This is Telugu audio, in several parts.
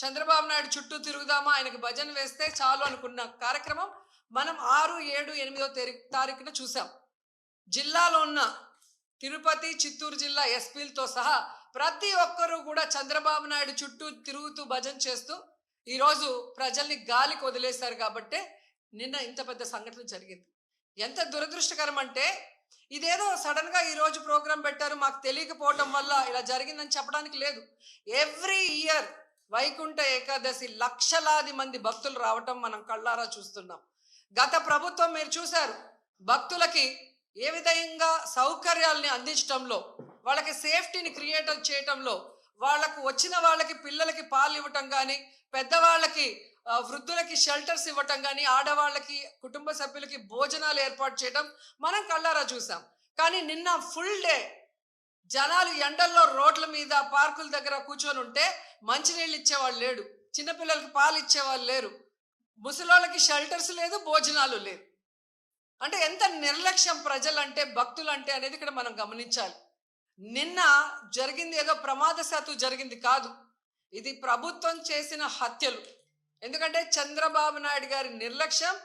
చంద్రబాబు నాయుడు చుట్టూ తిరుగుదామా? ఆయనకు భజన వేస్తే చాలు అనుకున్న కార్యక్రమం మనం ఆరు ఏడు ఎనిమిదో తారీఖున చూసాం జిల్లాలో ఉన్న తిరుపతి చిత్తూరు జిల్లా ఎస్పీలతో సహా ప్రతి ఒక్కరూ కూడా చంద్రబాబు నాయుడు చుట్టూ తిరుగుతూ భజన చేస్తూ ఈరోజు ప్రజల్ని గాలికి వదిలేశారు కాబట్టే నిన్న ఇంత పెద్ద సంఘటన జరిగింది. ఎంత దురదృష్టకరం అంటే ఇదేదో సడన్గా ఈరోజు ప్రోగ్రాం పెట్టారు మాకు తెలియకపోవడం వల్ల ఇలా జరిగిందని చెప్పడానికి లేదు. ఎవ్రీ ఇయర్ వైకుంఠ ఏకాదశి లక్షలాది మంది భక్తులు రావటం మనం కళ్ళారా చూస్తున్నాం. గత ప్రభుత్వం మీరు చూశారు భక్తులకి ఏ విధంగా సౌకర్యాల్ని అందించడంలో వాళ్ళకి సేఫ్టీని క్రియేట్ చేయటంలో వాళ్ళకు వచ్చిన వాళ్ళకి పిల్లలకి పాలు ఇవ్వటం కానీ పెద్దవాళ్ళకి వృద్ధులకి షెల్టర్స్ ఇవ్వటం కానీ ఆడవాళ్ళకి కుటుంబ సభ్యులకి భోజనాలు ఏర్పాటు చేయడం మనం కళ్ళారా చూసాం కానీ నిన్న ఫుల్ డే జనాలు ఎండల్లో రోడ్ల మీద పార్కుల దగ్గర కూర్చొని ఉంటే మంచినీళ్ళు ఇచ్చేవాళ్ళు లేడు. చిన్నపిల్లలకి పాలు ఇచ్చేవాళ్ళు లేరు. ముసలోళ్ళకి షెల్టర్స్ లేదు భోజనాలు లేదు అంటే ఎంత నిర్లక్ష్యం ప్రజలంటే భక్తులంటే అనేది ఇక్కడ మనం గమనించాలి. నిన్న జరిగింది ఏదో ప్రమాదశాత్తు జరిగింది కాదు. ఇది ప్రభుత్వం చేసిన హత్యలు. ఎందుకంటే చంద్రబాబు నాయుడు గారి నిర్లక్ష్యం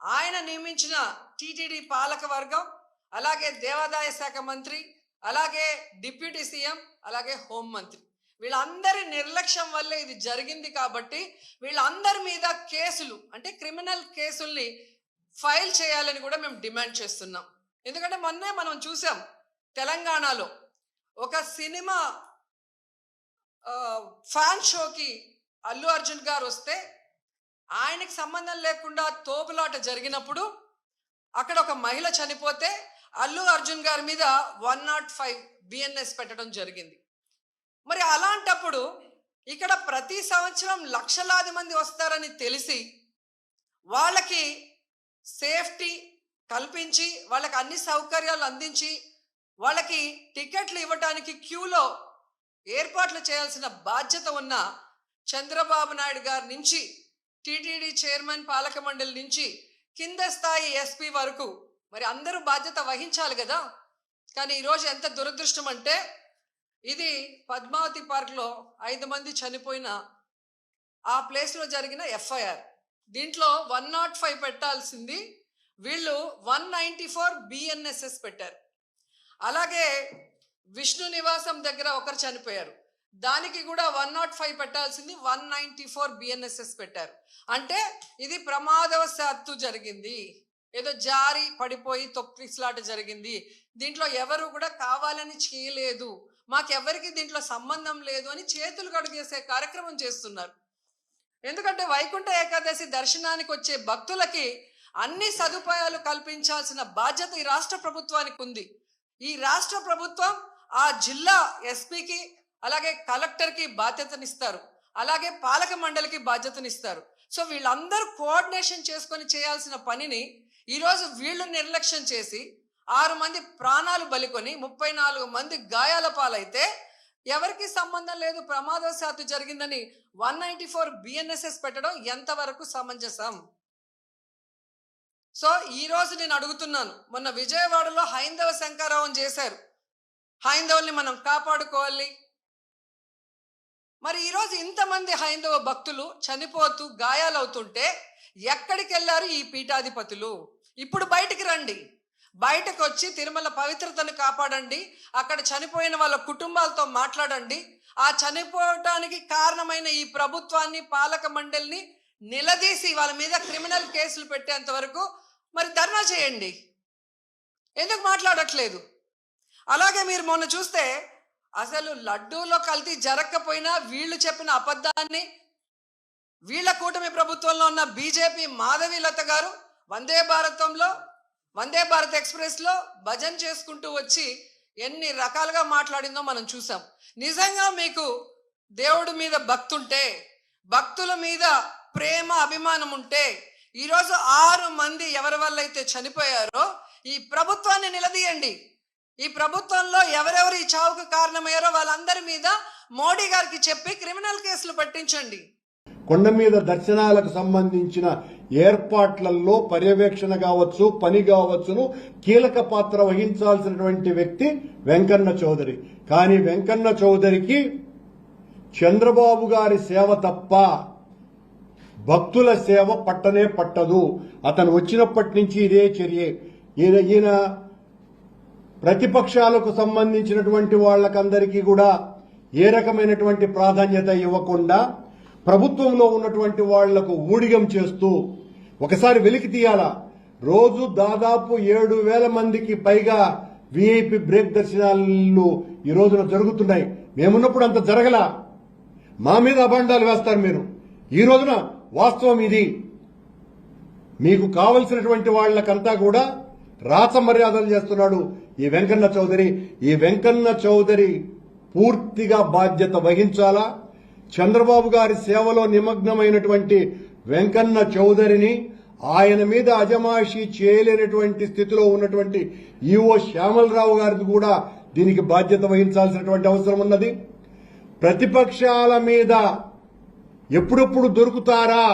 ఆయన నియమించిన టీటీడీ పాలక వర్గం అలాగే దేవాదాయ శాఖ మంత్రి అలాగే డిప్యూటీ సీఎం అలాగే హోంమంత్రి వీళ్ళందరి నిర్లక్ష్యం వల్లే ఇది జరిగింది కాబట్టి వీళ్ళందరి మీద కేసులు అంటే క్రిమినల్ కేసుల్ని ఫైల్ చేయాలని కూడా మేము డిమాండ్ చేస్తున్నాం. ఎందుకంటే మొన్నే మనం చూసాం తెలంగాణలో ఒక సినిమా ఫ్యాన్ షోకి అల్లు అర్జున్ గారు వస్తే ఆయనకి సంబంధం లేకుండా తోపులాట జరిగినప్పుడు అక్కడ ఒక మహిళ చనిపోతే అల్లు అర్జున్ గారి మీద వన్ నాట్ ఫైవ్ బిఎన్ఎస్ పెట్టడం జరిగింది. మరి అలాంటప్పుడు ఇక్కడ ప్రతి సంవత్సరం లక్షలాది మంది వస్తారని తెలిసి వాళ్ళకి సేఫ్టీ కల్పించి వాళ్ళకి అన్ని సౌకర్యాలు అందించి వాళ్ళకి టికెట్లు ఇవ్వడానికి క్యూలో ఏర్పాట్లు చేయాల్సిన బాధ్యత ఉన్న చంద్రబాబు నాయుడు గారి నుంచి టీటీడీ చైర్మన్ పాలక మండలి నుంచి కింద స్థాయి ఎస్పీ వరకు మరి అందరూ బాధ్యత వహించాలి కదా. కానీ ఈరోజు ఎంత దురదృష్టం అంటే ఇది పద్మావతి పార్క్లో ఐదు మంది చనిపోయిన ఆ ప్లేస్లో జరిగిన ఎఫ్ఐఆర్. దీంట్లో వన్ నాట్ ఫైవ్ పెట్టాల్సింది వీళ్ళు వన్ నైంటీ ఫోర్ బిఎన్ఎస్ఎస్ పెట్టారు. అలాగే విష్ణు నివాసం దగ్గర ఒకరు చనిపోయారు. దానికి కూడా వన్ నాట్ ఫైవ్ పెట్టాల్సింది వన్ నైంటీ ఫోర్ బిఎన్ఎస్ఎస్ పెట్టారు. అంటే ఇది ప్రమాదవశాత్తు జరిగింది. ఏదో జారి పడిపోయి తొక్కిసలాట జరిగింది. దీంట్లో ఎవరు కూడా కావాలని చేయలేదు. మాకెవరికి దీంట్లో సంబంధం లేదు అని చేతులు కడుగేసే కార్యక్రమం చేస్తున్నారు. ఎందుకంటే వైకుంఠ ఏకాదశి దర్శనానికి వచ్చే భక్తులకి అన్ని సదుపాయాలు కల్పించాల్సిన బాధ్యత ఈ రాష్ట్ర ప్రభుత్వానికి ఉంది. ఈ రాష్ట్ర ప్రభుత్వం ఆ జిల్లా ఎస్పీకి అలాగే కలెక్టర్కి బాధ్యతనిస్తారు. అలాగే పాలక మండలికి బాధ్యతనిస్తారు. సో వీళ్ళందరూ కోఆర్డినేషన్ చేసుకొని చేయాల్సిన పనిని ఈరోజు వీళ్ళు నిర్లక్ష్యం చేసి ఆరు మంది ప్రాణాలు బలికొని ముప్పై నాలుగు మంది గాయాల పాలైతే ఎవరికి సంబంధం లేదు? ప్రమాదవశాత్తు జరిగిందని వన్ నైంటీ ఫోర్ బిఎన్ఎస్ఎస్ పెట్టడం ఎంతవరకు సమంజసం? సో ఈ రోజు నేను అడుగుతున్నాను మొన్న విజయవాడలో హైందవ శంకారావం చేశారు. హైందవుల్ని మనం కాపాడుకోవాలి. మరి ఈరోజు ఇంతమంది హైందవ భక్తులు చనిపోతూ గాయాలవుతుంటే ఎక్కడికి వెళ్ళారు ఈ పీఠాధిపతులు? ఇప్పుడు బయటికి రండి. బయటకు వచ్చి తిరుమల పవిత్రతను కాపాడండి. అక్కడ చనిపోయిన వాళ్ళ కుటుంబాలతో మాట్లాడండి. ఆ చనిపోవటానికి కారణమైన ఈ ప్రభుత్వాన్ని పాలక మండలిని నిలదీసి వాళ్ళ మీద క్రిమినల్ కేసులు పెట్టేంత వరకు మరి ధర్నా చేయండి. ఎందుకు మాట్లాడట్లేదు? అలాగే మీరు మొన్న చూస్తే అసలు లడ్డూలో కల్తీ జరగకపోయినా వీళ్ళు చెప్పిన అబద్ధాన్ని వీళ్ళ కూటమి ప్రభుత్వంలో ఉన్న బీజేపీ మాధవీలత గారు వందే భారతంలో వందే భారత్ ఎక్స్ప్రెస్లో భజన చేసుకుంటూ వచ్చి ఎన్ని రకాలుగా మాట్లాడిందో మనం చూసాం. నిజంగా మీకు దేవుడి మీద భక్తుంటే భక్తుల మీద ప్రేమ అభిమానం ఉంటే ఈరోజు ఆరు మంది ఎవరి వల్ల అయితే చనిపోయారో ఈ ప్రభుత్వాన్ని నిలదీయండి. ఈ ప్రభుత్వంలో ఎవరెవరు ఈ చావుకు కారణమయ్యారో వాళ్ళందరి మీద మోడీ గారికి చెప్పి క్రిమినల్ కేసులు పట్టించండి. కొండ మీద దర్శనాలకు సంబంధించిన ఏర్పాట్లలో పర్యవేక్షణ కావచ్చు పని కావచ్చును కీలక పాత్ర వహించాల్సినటువంటి వ్యక్తి వెంకన్న చౌదరి. కానీ వెంకన్న చౌదరికి చంద్రబాబు గారి సేవ తప్ప భక్తుల సేవ పట్టనే పట్టదు. అతను వచ్చినప్పటి నుంచి ఇదే చర్య. ఈయన ఈయన ప్రతిపక్షాలకు సంబంధించినటువంటి వాళ్ళకందరికీ కూడా ఏ రకమైనటువంటి ప్రాధాన్యత ఇవ్వకుండా ప్రభుత్వంలో ఉన్నటువంటి వాళ్ళకు ఊడిగం చేస్తూ ఒకసారి వెలికి తీయాలా? రోజు దాదాపు ఏడు వేల మందికి పైగా విఐపి బ్రేక్ దర్శనాలు ఈ రోజున జరుగుతున్నాయి. మేమున్నప్పుడు అంత జరగల. మా మీద అభండాలు వేస్తారు మీరు. ఈ రోజున వాస్తవం ఇది. మీకు కావలసినటువంటి వాళ్ళకంతా కూడా రాచ మర్యాదలు చేస్తున్నాడు ఈ వెంకన్న చౌదరి. ఈ వెంకన్న చౌదరి పూర్తిగా బాధ్యత వహించాలా? చంద్రబాబు గారి సేవలో నిమగ్నమైనటువంటి వెంకన్న చౌదరిని ఆయన మీద అజమాషి చేయలేనటువంటి స్థితిలో ఉన్నటువంటి ఈఓ శ్యామలరావు గారిని కూడా దీనికి బాధ్యత వహించాల్సినటువంటి అవసరం ఉన్నది. ప్రతిపక్షాల మీద ఎప్పుడెప్పుడు దొరుకుతారా?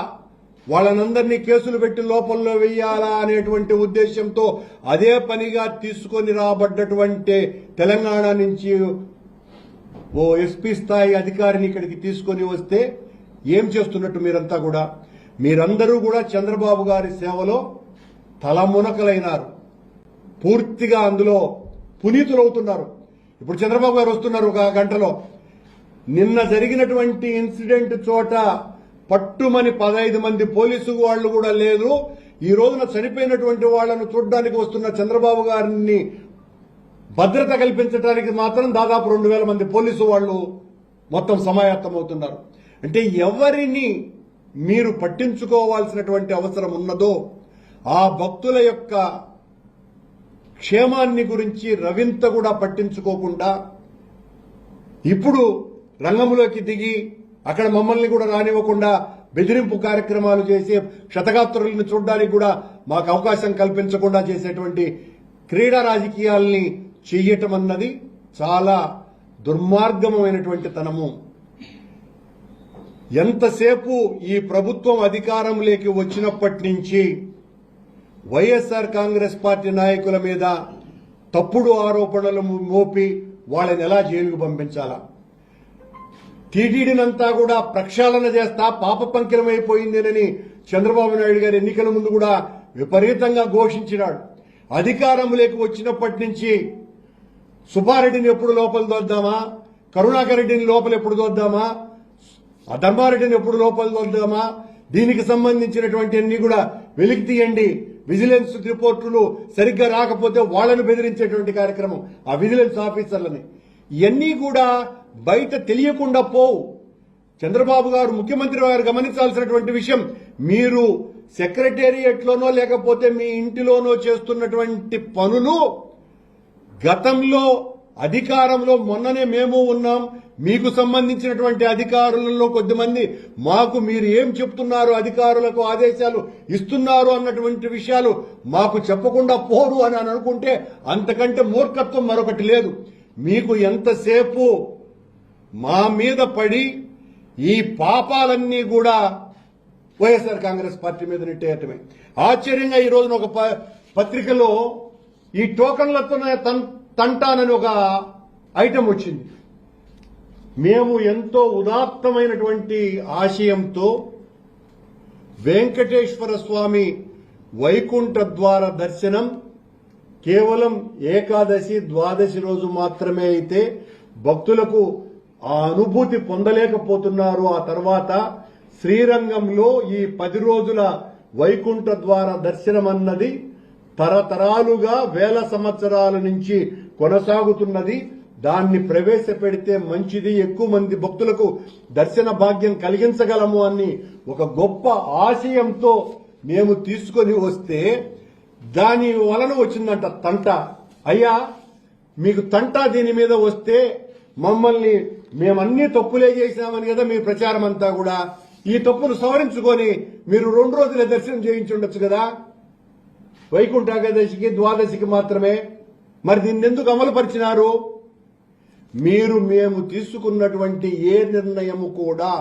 వాళ్ళనందరినీ కేసులు పెట్టి లోపల్లో వెయ్యాలా అనేటువంటి ఉద్దేశంతో అదే పనిగా తీసుకొని రాబడ్డటువంటి తెలంగాణ నుంచి ఓ ఎస్పీ స్థాయి అధికారిని ఇక్కడికి తీసుకొని వస్తే ఏం చేస్తున్నట్టు మీరంతా కూడా? మీరందరూ కూడా చంద్రబాబు గారి సేవలో తలమునకలైనారు పూర్తిగా అందులో పునీతులవుతున్నారు. ఇప్పుడు చంద్రబాబు గారు వస్తున్నారు ఒక గంటలో. నిన్న జరిగినటువంటి ఇన్సిడెంట్ చోట పట్టుమని పదహైదు మంది పోలీసు వాళ్ళు కూడా లేదు ఈ రోజున చనిపోయినటువంటి వాళ్ళను చూడడానికి వస్తున్న చంద్రబాబు గారిని భద్రత కల్పించడానికి మాత్రం దాదాపు రెండు వేల మంది పోలీసు వాళ్ళు మొత్తం సమాయత్తమవుతున్నారు. అంటే ఎవరిని మీరు పట్టించుకోవాల్సినటువంటి అవసరం ఉన్నదో ఆ భక్తుల యొక్క క్షేమాన్ని గురించి రవింత కూడా పట్టించుకోకుండా ఇప్పుడు రంగంలోకి దిగి అక్కడ మమ్మల్ని కూడా రానివ్వకుండా బెదిరింపు కార్యక్రమాలు చేసి క్షతగాత్రులను చూడడానికి కూడా మాకు అవకాశం కల్పించకుండా చేసేటువంటి క్రీడా రాజకీయాల్ని చెయ్యటం అన్నది చాలా దుర్మార్గమైనటువంటి తనము ఎంతసేపు ఈ ప్రభుత్వం అధికారంలోకి వచ్చినప్పటి నుంచి వైఎస్ఆర్ కాంగ్రెస్ పార్టీ నాయకుల మీద తప్పుడు ఆరోపణలు మోపి వాళ్ళని ఎలా జైలుకు పంపించాలా? టీటీడీనంతా కూడా ప్రక్షాళన చేస్తా పాప పంకిలమైపోయిందేనని చంద్రబాబు నాయుడు గారు ఎన్నికల ముందు కూడా విపరీతంగా ఘోషించినాడు. అధికారంలోకి వచ్చినప్పటి నుంచి సుబ్బారెడ్డిని ఎప్పుడు లోపల దోద్దామా? కరుణాకర్ రెడ్డిని లోపల ఎప్పుడు దోద్దామా? ఆ ధర్మారెడ్డిని ఎప్పుడు లోపల దోద్దామా? దీనికి సంబంధించినటువంటి అన్ని కూడా వెలికి తీయండి. విజిలెన్స్ రిపోర్టులు సరిగ్గా రాకపోతే వాళ్ళను బెదిరించేటువంటి కార్యక్రమం ఆ విజిలెన్స్ ఆఫీసర్లని. ఇవన్నీ కూడా బయట తెలియకుండా పోవు. చంద్రబాబు గారు ముఖ్యమంత్రి గారు గమనించాల్సినటువంటి విషయం మీరు సెక్రటేరియట్లోనో లేకపోతే మీ ఇంటిలోనో చేస్తున్నటువంటి పనులు గతంలో అధికారంలో మొన్ననే మేము ఉన్నాం. మీకు సంబంధించినటువంటి అధికారులలో కొద్దిమంది మాకు మీరు ఏం చెప్తున్నారు అధికారులకు ఆదేశాలు ఇస్తున్నారు అన్నటువంటి విషయాలు మాకు చెప్పకుండా పోరు అని అనుకుంటే అంతకంటే మూర్ఖత్వం మరొకటి లేదు. మీకు ఎంతసేపు మా మీద పడి ఈ పాపాలన్నీ కూడా వైఎస్ఆర్ కాంగ్రెస్ పార్టీ మీద నెట్టేయటమే. ఆశ్చర్యంగా ఈ రోజున ఒక ప- పత్రికలో ఈ టోకన్లతో తంటానని ఒక ఐటెం వచ్చింది. మేము ఎంతో ఉదాత్తమైనటువంటి ఆశయంతో వెంకటేశ్వర స్వామి వైకుంఠ ద్వార దర్శనం కేవలం ఏకాదశి ద్వాదశి రోజు మాత్రమే అయితే భక్తులకు ఆ అనుభూతి పొందలేకపోతున్నారు. ఆ తర్వాత శ్రీరంగంలో ఈ పది రోజుల వైకుంఠ ద్వార దర్శనం అన్నది తరతరాలుగా వేల సంవత్సరాల నుంచి కొనసాగుతున్నది. దాన్ని ప్రవేశపెడితే మంచిది. ఎక్కువ మంది భక్తులకు దర్శన భాగ్యం కలిగించగలము అని ఒక గొప్ప ఆశయంతో మేము తీసుకొని వస్తే దాని వలన వచ్చిందంట తంట. అయ్యా మీకు తంట దీని మీద వస్తే మమ్మల్ని మేమన్నీ తప్పులే చేసినామని కదా మీ ప్రచారం అంతా కూడా. ఈ తప్పును సవరించుకొని మీరు రెండు రోజుల దర్శనం చేయించుండొచ్చు కదా. వైకుంఠ ఏకాదశికి ద్వాదశికి మాత్రమే. మరి దీన్ని ఎందుకు అమలు పరిచినారు మీరు మేము తీసుకున్నటువంటి ఏ నిర్ణయము కూడా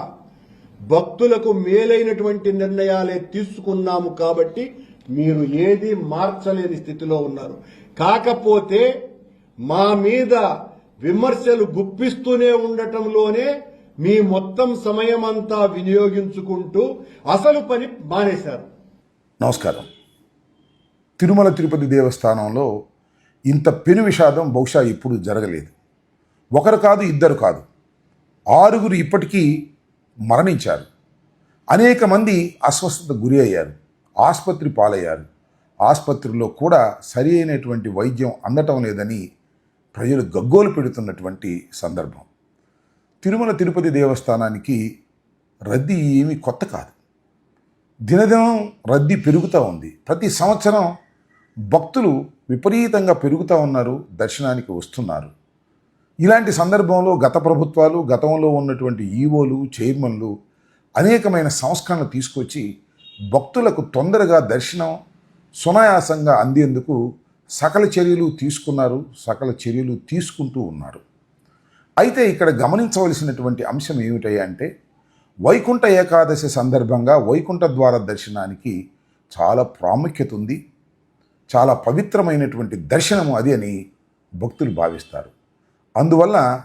భక్తులకు మేలైనటువంటి నిర్ణయాలే తీసుకున్నాము కాబట్టి మీరు ఏది మార్చలేని స్థితిలో ఉన్నారు. కాకపోతే మా మీద విమర్శలు గుప్పిస్తూనే ఉండటంలోనే మీ మొత్తం సమయమంతా వినియోగించుకుంటూ అసలు పని మానేశారు. నమస్కారం. తిరుమల తిరుపతి దేవస్థానంలో ఇంత పెను విషాదం బహుశా ఎప్పుడు జరగలేదు. ఒకరు కాదు ఇద్దరు కాదు. ఆరుగురు ఇప్పటికీ మరణించారు. అనేక మంది అస్వస్థత గురి అయ్యారు ఆసుపత్రి పాలయ్యారు. ఆసుపత్రిలో కూడా సరి అయినటువంటి వైద్యం అందటం లేదని ప్రజలు గగ్గోలు పెడుతున్నటువంటి సందర్భం. తిరుమల తిరుపతి దేవస్థానానికి రద్దీ ఏమీ కొత్త కాదు. దినదినం రద్దీ పెరుగుతూ ఉంది. ప్రతి సంవత్సరం భక్తులు విపరీతంగా పెరుగుతూ ఉన్నారు దర్శనానికి వస్తున్నారు. ఇలాంటి సందర్భంలో గత ప్రభుత్వాలు గతంలో ఉన్నటువంటి ఈవోలు చైర్మన్లు అనేకమైన సంస్కరణలు తీసుకొచ్చి భక్తులకు తొందరగా దర్శనం సునాయాసంగా అందేందుకు సకల చర్యలు తీసుకున్నారు సకల చర్యలు తీసుకుంటూ ఉన్నారు. అయితే ఇక్కడ గమనించవలసినటువంటి అంశం ఏమిటంటే వైకుంఠ ఏకాదశి సందర్భంగా వైకుంఠ ద్వార దర్శనానికి చాలా ప్రాముఖ్యత ఉంది. చాలా పవిత్రమైనటువంటి దర్శనము అది అని భక్తులు భావిస్తారు. అందువల్ల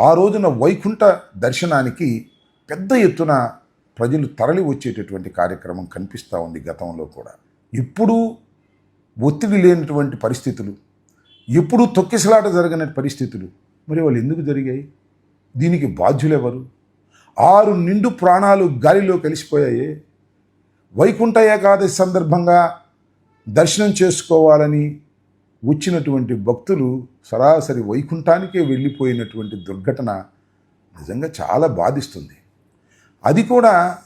ఆ రోజున వైకుంఠ దర్శనానికి పెద్ద ఎత్తున ప్రజలు తరలి వచ్చేటటువంటి కార్యక్రమం కనిపిస్తూ ఉంది గతంలో కూడా. ఎప్పుడూ ఒత్తిడి లేనటువంటి పరిస్థితులు ఎప్పుడూ తొక్కిసలాట జరగని పరిస్థితులు మరి వాళ్ళు ఎందుకు జరిగాయి? దీనికి బాధ్యులెవరు? ఆరు నిండు ప్రాణాలు గాలిలో కలిసిపోయాయి? వైకుంఠ ఏకాదశి సందర్భంగా దర్శనం చేసుకోవాలని వచ్చినటువంటి భక్తులు సరాసరి వైకుంఠానికే వెళ్ళిపోయినటువంటి దుర్ఘటన నిజంగా చాలా బాధిస్తుంది. అది కూడా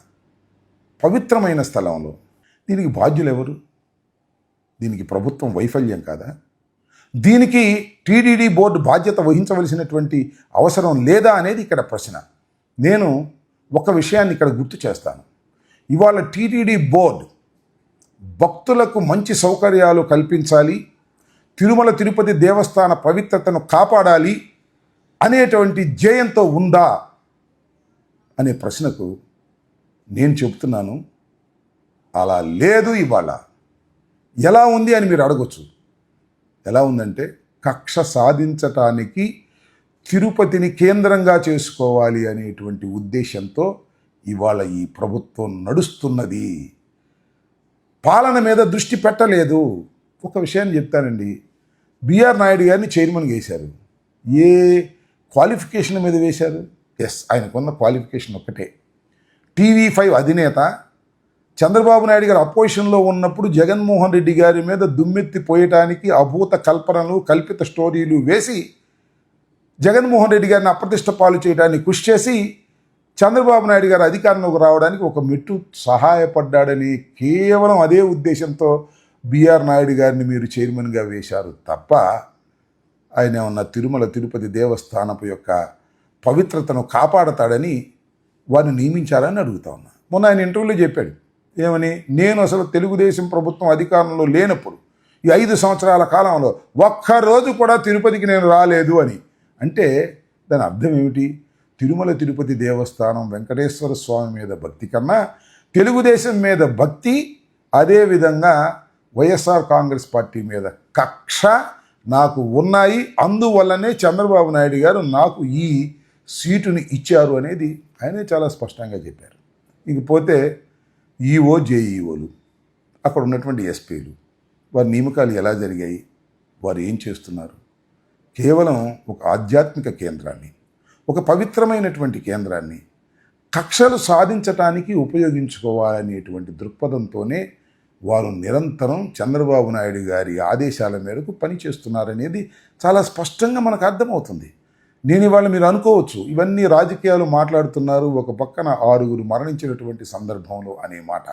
పవిత్రమైన స్థలంలో. దీనికి బాధ్యులు ఎవరు? దీనికి ప్రభుత్వం వైఫల్యం కాదా? దీనికి టీడీడీ బోర్డు బాధ్యత వహించవలసినటువంటి అవసరం లేదా అనేది ఇక్కడ ప్రశ్న. నేను ఒక విషయాన్ని ఇక్కడ గుర్తు చేస్తాను. ఇవాళ టీటీడీ బోర్డు భక్తులకు మంచి సౌకర్యాలు కల్పించాలి. తిరుమల తిరుపతి దేవస్థాన పవిత్రతను కాపాడాలి. అనేటువంటి ధ్యేయంతో ఉందా? అనే ప్రశ్నకు నేను చెబుతున్నాను. అలా లేదు ఇవాళ. ఎలా ఉంది అని మీరు అడగచ్చు. ఎలా ఉందంటే కక్ష సాధించటానికి తిరుపతిని కేంద్రంగా చేసుకోవాలి అనేటువంటి ఉద్దేశంతో ఇవాళ ఈ ప్రభుత్వం నడుస్తున్నది. పాలన మీద దృష్టి పెట్టలేదు. ఒక విషయాన్ని చెప్తానండి. బిఆర్ నాయుడు గారిని చైర్మన్గా వేశారు. ఏ క్వాలిఫికేషన్ మీద వేశారు? ఎస్ ఆయనకున్న క్వాలిఫికేషన్ ఒక్కటే. టీవీ ఫైవ్ అధినేత చంద్రబాబు నాయుడు గారు అపోజిషన్లో ఉన్నప్పుడు జగన్మోహన్ రెడ్డి గారి మీద దుమ్మెత్తి పోయటానికి అభూత కల్పనలు కల్పిత స్టోరీలు వేసి జగన్మోహన్ రెడ్డి గారిని అప్రతిష్ట పాలు చేయడానికి కృషి చేసి చంద్రబాబు నాయుడు గారు అధికారంలోకి రావడానికి ఒక మెట్టు సహాయపడ్డాడని కేవలం అదే ఉద్దేశంతో బిఆర్ నాయుడు గారిని మీరు చైర్మన్గా వేశారు తప్ప ఆయన ఉన్న తిరుమల తిరుపతి దేవస్థానపు యొక్క పవిత్రతను కాపాడతాడని వారిని నియమించాలని అడుగుతా ఉన్నా. మొన్న ఆయన ఇంటర్వ్యూలో చెప్పాడు. ఏమని? నేను అసలు తెలుగుదేశం ప్రభుత్వం అధికారంలో లేనప్పుడు ఈ ఐదు సంవత్సరాల కాలంలో ఒక్కరోజు కూడా తిరుపతికి నేను రాలేదు అని. అంటే దాని అర్థం ఏమిటి? తిరుమల తిరుపతి దేవస్థానం వెంకటేశ్వర స్వామి మీద భక్తి కన్నా తెలుగుదేశం మీద భక్తి అదేవిధంగా వైఎస్ఆర్ కాంగ్రెస్ పార్టీ మీద కక్ష నాకు ఉన్నాయి. అందువల్లనే చంద్రబాబు నాయుడు గారు నాకు ఈ సీటుని ఇచ్చారు అనేది ఆయనే చాలా స్పష్టంగా చెప్పారు. ఇకపోతే ఈఓ జేఈఓలు అక్కడ ఉన్నటువంటి ఎస్పీలు వారి నియమకాలు ఎలా జరిగాయి వారు ఏం చేస్తున్నారు? కేవలం ఒక ఆధ్యాత్మిక కేంద్రాన్ని ఒక పవిత్రమైనటువంటి కేంద్రాన్ని కక్షలు సాధించటానికి ఉపయోగించుకోవాలనేటువంటి దృక్పథంతోనే వారు నిరంతరం చంద్రబాబు నాయుడు గారి ఆదేశాల మేరకు పనిచేస్తున్నారనేది చాలా స్పష్టంగా మనకు అర్థమవుతుంది. నేను ఇవాళ మీరు అనుకోవచ్చు ఇవన్నీ రాజకీయాలు మాట్లాడుతున్నారు ఒక పక్కన ఆరుగురు మరణించినటువంటి సందర్భంలో అనే మాట.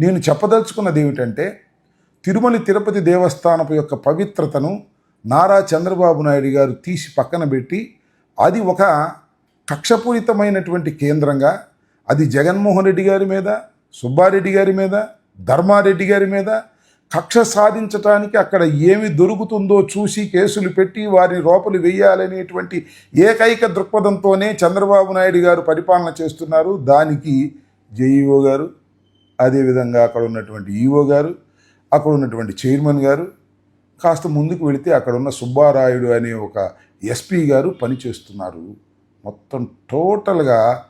నేను చెప్పదలుచుకున్నది ఏమిటంటే తిరుమల తిరుపతి దేవస్థానపు యొక్క పవిత్రతను నారా చంద్రబాబు నాయుడు గారు తీసి పక్కన పెట్టి అది ఒక కక్షపూరితమైనటువంటి కేంద్రంగా అది జగన్మోహన్ రెడ్డి గారి మీద సుబ్బారెడ్డి గారి మీద ధర్మారెడ్డి గారి మీద కక్ష సాధించటానికి అక్కడ ఏమి దొరుకుతుందో చూసి కేసులు పెట్టి వారిని లోపలి వేయాలనేటువంటి ఏకైక దృక్పథంతోనే చంద్రబాబు నాయుడు గారు పరిపాలన చేస్తున్నారు. దానికి జేఈఓ గారు అదేవిధంగా అక్కడ ఉన్నటువంటి ఈఓ గారు అక్కడ ఉన్నటువంటి చైర్మన్ గారు కాస్త ముందుకు వెళితే అక్కడ ఉన్న సుబ్బారాయుడు అనే ఒక ఎస్పీ గారు పనిచేస్తున్నారు మొత్తం టోటల్గా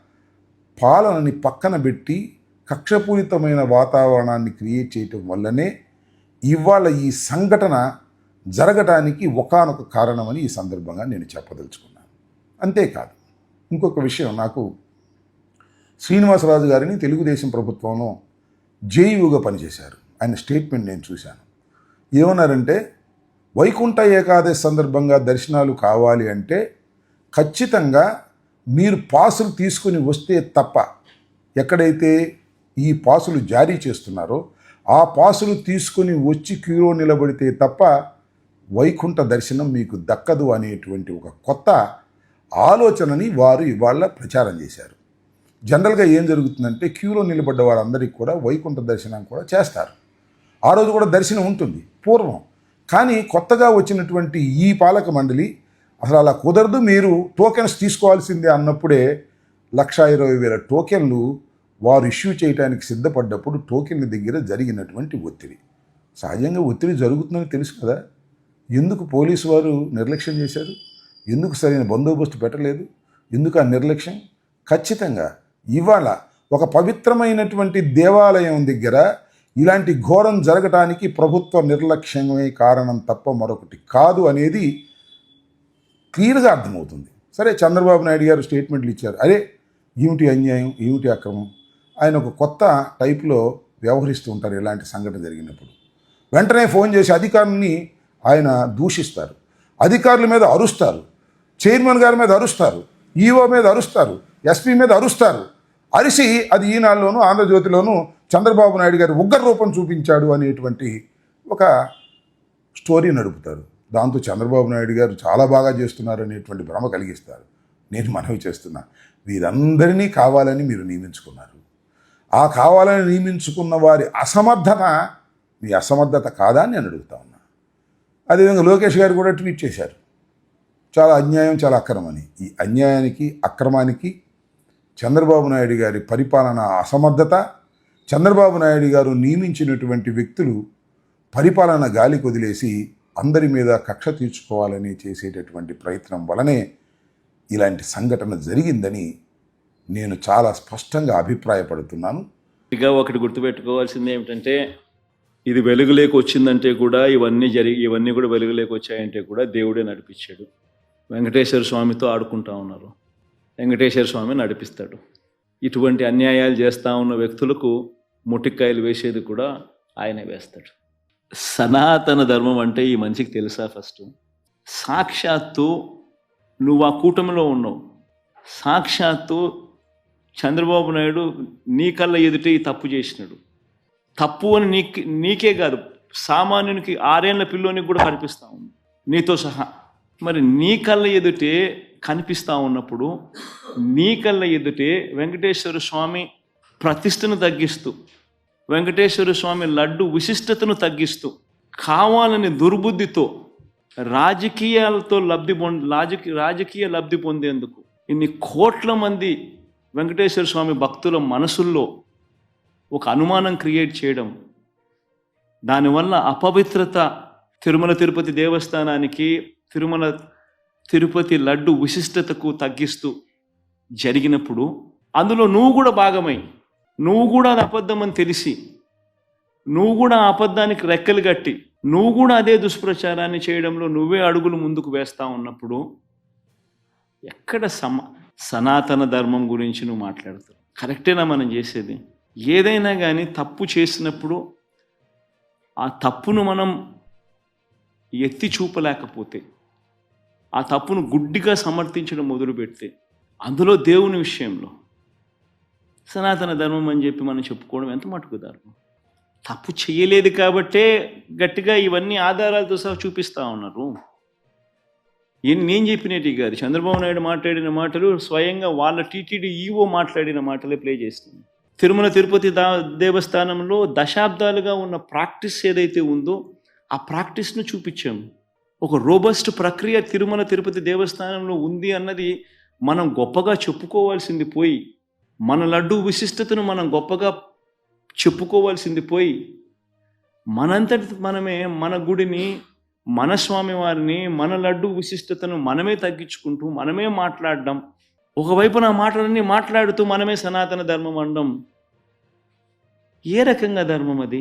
పాలనని పక్కన పెట్టి కక్షపూరితమైన వాతావరణాన్ని క్రియేట్ చేయటం వల్లనే ఇవాళ ఈ సంఘటన జరగటానికి ఒకానొక కారణమని ఈ సందర్భంగా నేను చెప్పదలుచుకున్నాను. అంతేకాదు ఇంకొక విషయం నాకు శ్రీనివాసరాజు గారిని తెలుగుదేశం ప్రభుత్వంలో జేయుగా పనిచేశారు. ఆయన స్టేట్మెంట్ నేను చూశాను. ఏమన్నారంటే వైకుంఠ ఏకాదశి సందర్భంగా దర్శనాలు కావాలి అంటే ఖచ్చితంగా మీరు పాసులు తీసుకుని వస్తే తప్ప ఎక్కడైతే ఈ పాసులు జారీ చేస్తున్నారో ఆ పాసులు తీసుకుని వచ్చి క్యూలో నిలబడితే తప్ప వైకుంఠ దర్శనం మీకు దక్కదు అనేటువంటి ఒక కొత్త ఆలోచనని వారు ఇవాళ ప్రచారం చేశారు. జనరల్గా ఏం జరుగుతుందంటే క్యూలో నిలబడ్డ వారందరికీ కూడా వైకుంఠ దర్శనం కూడా చేస్తారు. ఆ రోజు కూడా దర్శనం ఉంటుంది. పూర్వం కానీ కొత్తగా వచ్చినటువంటి ఈ పాలక మండలి అసలు అలా కుదరదు మీరు టోకెన్స్ తీసుకోవాల్సిందే అన్నప్పుడే లక్షా ఇరవై వేల టోకెన్లు వారు ఇష్యూ చేయడానికి సిద్ధపడ్డప్పుడు టోకెన్ల దగ్గర జరిగినటువంటి ఒత్తిడి. సహజంగా ఒత్తిడి జరుగుతుందని తెలుసు కదా. ఎందుకు పోలీసు వారు నిర్లక్ష్యం చేశారు? ఎందుకు సరైన బందోబస్తు పెట్టలేదు? ఎందుకు ఆ నిర్లక్ష్యం? ఖచ్చితంగా ఇవాళ ఒక పవిత్రమైనటువంటి దేవాలయం దగ్గర ఇలాంటి ఘోరం జరగటానికి ప్రభుత్వ నిర్లక్ష్యమే కారణం తప్ప మరొకటి కాదు అనేది క్లియర్గా అర్థమవుతుంది. సరే చంద్రబాబు నాయుడు గారు స్టేట్మెంట్లు ఇచ్చారు. అరే ఏమిటి అన్యాయం? ఏమిటి అక్రమం? ఆయన ఒక కొత్త టైప్లో వ్యవహరిస్తూ ఉంటారు ఇలాంటి సంఘటన జరిగినప్పుడు. వెంటనే ఫోన్ చేసి అధికారుల్ని ఆయన దూషిస్తారు. అధికారుల మీద అరుస్తారు. చైర్మన్ గారి మీద అరుస్తారు. ఈఓ మీద అరుస్తారు. ఎస్పీ మీద అరుస్తారు. అరిసి అది ఈనాడులోను ఆంధ్రజ్యోతిలోను చంద్రబాబు నాయుడు గారి ఉగ్ర రూపం చూపించాడు అనేటువంటి ఒక స్టోరీ నడుపుతారు. దాంతో చంద్రబాబు నాయుడు గారు చాలా బాగా చేస్తున్నారు అనేటువంటి భ్రమ కలిగిస్తారు. నేను మనవి చేస్తున్నా వీరందరినీ కావాలని మీరు నియమించుకున్నారు. ఆ కావాలని నియమించుకున్న వారి అసమర్థత మీ అసమర్థత కాదా అని నేను అడుగుతా ఉన్నా. అదేవిధంగా లోకేష్ గారు కూడా ట్వీట్ చేశారు. చాలా అన్యాయం చాలా అక్రమని ఈ అన్యాయానికి అక్రమానికి చంద్రబాబు నాయుడు గారి పరిపాలన అసమర్థత చంద్రబాబు నాయుడు గారు నియమించినటువంటి వ్యక్తులు పరిపాలన గాలి కొదిలేసి అందరి మీద కక్ష తీర్చుకోవాలని చేసేటటువంటి ప్రయత్నం వలనే ఇలాంటి సంఘటన జరిగిందని నేను చాలా స్పష్టంగా అభిప్రాయపడుతున్నాను. ఇక ఒకటి గుర్తుపెట్టుకోవాల్సింది ఏమిటంటే ఇది వెలుగులేకి వచ్చిందంటే కూడా ఇవన్నీ జరిగి ఇవన్నీ కూడా వెలుగులేకి వచ్చాయంటే కూడా దేవుడే నడిపించాడు. వెంకటేశ్వర స్వామితో ఆడుకుంటా ఉన్నారు. వెంకటేశ్వర స్వామి నడిపిస్తాడు. ఇటువంటి అన్యాయాలు చేస్తూ ఉన్న వ్యక్తులకు ముటిక్కాయలు వేసేది కూడా ఆయనే వేస్తాడు. సనాతన ధర్మం అంటే ఈ మనిషికి తెలుసా ఫస్ట్ సాక్షాత్తు నువ్వు ఆ కూటమిలో ఉన్నావు. సాక్షాత్తు చంద్రబాబు నాయుడు నీ కళ్ళ ఎదుటే ఈ తప్పు చేసినాడు. తప్పు అని నీకే నీకే కాదు సామాన్యునికి ఆరేళ్ళ పిల్లోనికి కూడా కనిపిస్తా ఉంది. నీతో సహా. మరి నీ కళ్ళ ఎదుటే కనిపిస్తూ ఉన్నప్పుడు నీ కళ్ళ ఎదుటే వెంకటేశ్వర స్వామి ప్రతిష్టను తగ్గిస్తూ వెంకటేశ్వర స్వామి లడ్డు విశిష్టతను తగ్గిస్తూ కావాలని దుర్బుద్ధితో రాజకీయాలతో లబ్ధి పొం రాజకీయ రాజకీయ లబ్ధి పొందేందుకు ఇన్ని కోట్ల మంది వెంకటేశ్వర స్వామి భక్తుల మనసుల్లో ఒక అనుమానం క్రియేట్ చేయడం దానివల్ల అపవిత్రత తిరుమల తిరుపతి దేవస్థానానికి తిరుమల తిరుపతి లడ్డు విశిష్టతకు తగ్గిస్తూ జరిగినప్పుడు అందులో నువ్వు కూడా భాగమై నువ్వు కూడా అది అబద్ధం అని తెలిసి నువ్వు కూడా ఆ అబద్ధానికి రెక్కలు కట్టి నువ్వు కూడా అదే దుష్ప్రచారాన్ని చేయడంలో నువ్వే అడుగులు ముందుకు వేస్తా ఉన్నప్పుడు ఎక్కడ సమ సనాతన ధర్మం గురించి నువ్వు మాట్లాడుతావు కరెక్టేనా మనం చేసేది? ఏదైనా కానీ తప్పు చేసినప్పుడు ఆ తప్పును మనం ఎత్తి చూపలేకపోతే ఆ తప్పును గుడ్డిగా సమర్థించడం మొదలు పెడితే అందులో దేవుని విషయంలో సనాతన ధర్మం అని చెప్పి మనం చెప్పుకోవడం ఎంత మటుకు ధర్మం తప్పు చేయలేదు కాబట్టే గట్టిగా ఇవన్నీ ఆధారాలతో సహా చూపిస్తూ ఉన్నారు. ఏం నేను చెప్పినట్టు కాదు చంద్రబాబు నాయుడు మాట్లాడిన మాటలు స్వయంగా వాళ్ళ టీటీడీ ఈవో మాట్లాడిన మాటలే ప్లే చేస్తుంది. తిరుమల తిరుపతి దా దేవస్థానంలో దశాబ్దాలుగా ఉన్న ప్రాక్టీస్ ఏదైతే ఉందో ఆ ప్రాక్టీస్ను చూపించాము. ఒక రోబస్ట్ ప్రక్రియ తిరుమల తిరుపతి దేవస్థానంలో ఉంది అన్నది మనం గొప్పగా చెప్పుకోవాల్సింది పోయి మన లడ్డు విశిష్టతను మనం గొప్పగా చెప్పుకోవాల్సింది పోయి మనంతటి మనమే మన గుడిని మన స్వామి వారిని మన లడ్డు విశిష్టతను మనమే తగ్గించుకుంటూ మనమే మాట్లాడడం ఒకవైపున ఆ మాటలన్నీ మాట్లాడుతూ మనమే సనాతన ధర్మం అనడం ఏ రకంగా ధర్మం అది?